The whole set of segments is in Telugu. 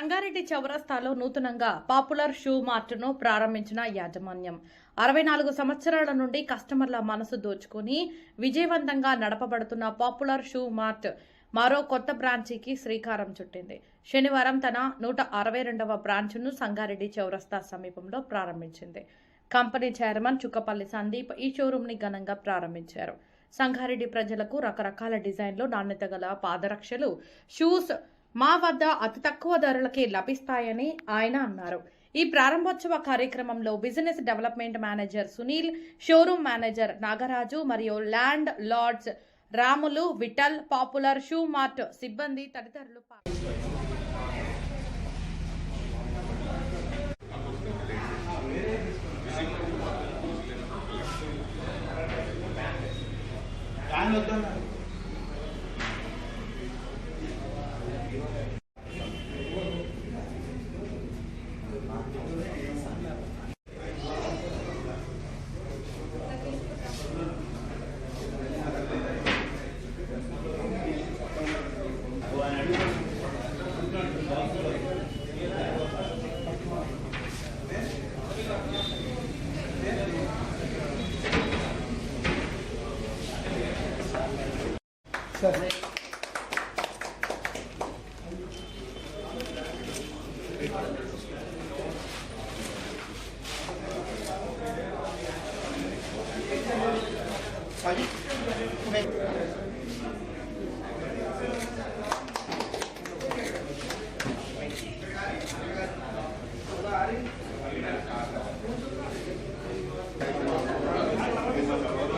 సంగారెడ్డి చౌరస్తాలో నూతనంగా పాపులర్ షూ మార్ట్ను ప్రారంభించిన యాజమాన్యం. అరవై నాలుగు సంవత్సరాల నుండి కస్టమర్ల మనసు దోచుకుని విజయవంతంగా నడపబడుతున్న పాపులర్ షూ మార్ట్ మరో కొత్త బ్రాంచీకి శ్రీకారం చుట్టింది. శనివారం తన నూట అరవై రెండవ బ్రాంచ్ను సంగారెడ్డి చౌరస్తా సమీపంలో ప్రారంభించింది. కంపెనీ చైర్మన్ చుక్కపల్లి సందీప్ ఈ షోరూంని ఘనంగా ప్రారంభించారు. సంగారెడ్డి ప్రజలకు రకరకాల డిజైన్లు నాణ్యత గల పాదరక్షలు షూస్ మా వద్ద అతి తక్కువ ధరలకే లభిస్తాయని ఆయన అన్నారు. ఈ ప్రారంభోత్సవ కార్యక్రమంలో business development manager Sunil showroom manager Nagaraju మరియు landlords Ramulu Vithal popular shoe mart సిబ్బంది తదితరులు పాల్గొన్నారు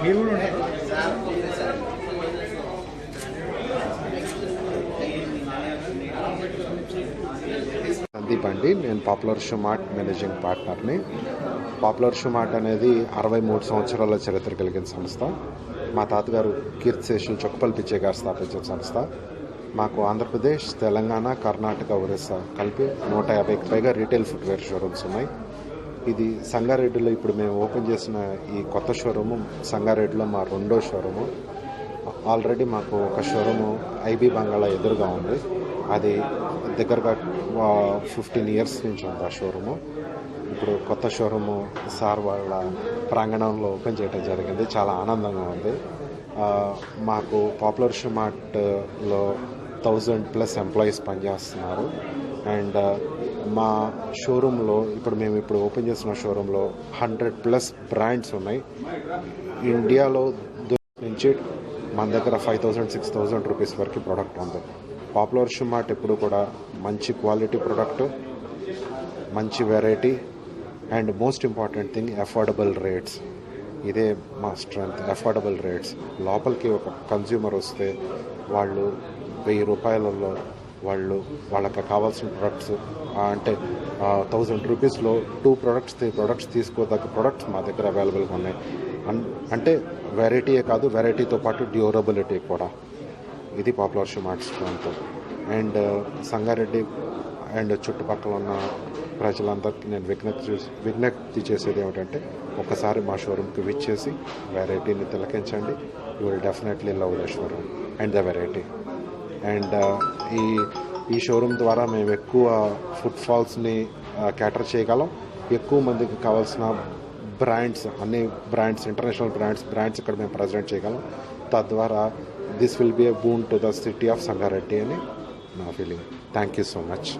మీరు కూడా ఉండండి సందీప్ అండి నేను పాపులర్ షుమార్ట్ మేనేజింగ్ పార్ట్నర్ని. పాపులర్ షుమార్ట్ అనేది అరవై మూడు సంవత్సరాల చరిత్ర కలిగిన సంస్థ. మా తాతగారు కీర్తిశేషులు చొక్కపల్లి పిచ్చే గారు స్థాపించిన సంస్థ. మాకు ఆంధ్రప్రదేశ్ తెలంగాణ కర్ణాటక ఒరిస్సా కలిపి నూట యాభైకి పైగా రీటైల్ ఫుట్వేర్ షోరూమ్స్ ఉన్నాయి. ఇది సంగారెడ్డిలో ఇప్పుడు మేము ఓపెన్ చేసిన ఈ కొత్త షోరూము సంగారెడ్డిలో మా రెండో షోరూము. ఆల్రెడీ మాకు ఒక షోరూము ఐబీ బంగాళా ఎదురుగా ఉంది. అది దగ్గరగా ఫిఫ్టీన్ ఇయర్స్ నుంచి ఉంది ఆ షోరూము ఇప్పుడు కొత్త షోరూము సార్ వాళ్ళ ప్రాంగణంలో ఓపెన్ చేయడం జరిగింది. చాలా ఆనందంగా ఉంది. మాకు పాపులర్ షుమార్ట్లో థౌజండ్ ప్లస్ ఎంప్లాయీస్ పనిచేస్తున్నారు. అండ్ మా షోరూంలో ఇప్పుడు మేము ఇప్పుడు ఓపెన్ చేసిన షోరూంలో హండ్రెడ్ ప్లస్ బ్రాండ్స్ ఉన్నాయి. ఇండియాలో నుంచి మన దగ్గర five thousand six thousand rupees వరకు ప్రోడక్ట్ ఉంది. పాపులర్ షుమార్ట్ ఎప్పుడు కూడా మంచి క్వాలిటీ ప్రోడక్ట్ మంచి variety and most important thing affordable rates ఇదే మా స్ట్రెంగ్త్ అఫోర్డబుల్ రేట్స్ లోపలికి ఒక కన్జ్యూమర్ వస్తే వాళ్ళు వెయ్యి రూపాయలలో వాళ్ళు వాళ్ళకి కావాల్సిన ప్రొడక్ట్స్ అంటే థౌజండ్ రూపీస్లో టూ ప్రొడక్ట్స్ త్రీ ప్రొడక్ట్స్ తీసుకోదగ్గ ప్రొడక్ట్స్ మా దగ్గర అవైలబుల్గా ఉన్నాయి. అంటే వెరైటీయే కాదు వెరైటీతో పాటు డ్యూరబిలిటీ కూడా. ఇది popular shoe mart strength and uh, Sangareddy and చుట్టుపక్కల ఉన్న ప్రజలందరికీ నేను విజ్ఞప్తి చేసి విజ్ఞప్తి చేసేది ఏమిటంటే ఒకసారి మా షోరూమ్కి విచ్చేసి వెరైటీని తిలకించండి. You will definitely love the showroom and the variety. And uh, ఈ ఈ షోరూమ్ ద్వారా మేము ఎక్కువ ఫుట్ ఫాల్స్ని uh, క్యాటర్ చేయగలం. ఎక్కువ మందికి కావాల్సిన బ్రాండ్స్ అన్ని బ్రాండ్స్ ఇంటర్నేషనల్ బ్రాండ్స్ బ్రాండ్స్ ఇక్కడ మేము ప్రజెంట్ చేయగలం. తద్వారా this will be a boon to the city of Sangareddy అని నా feeling thank you so much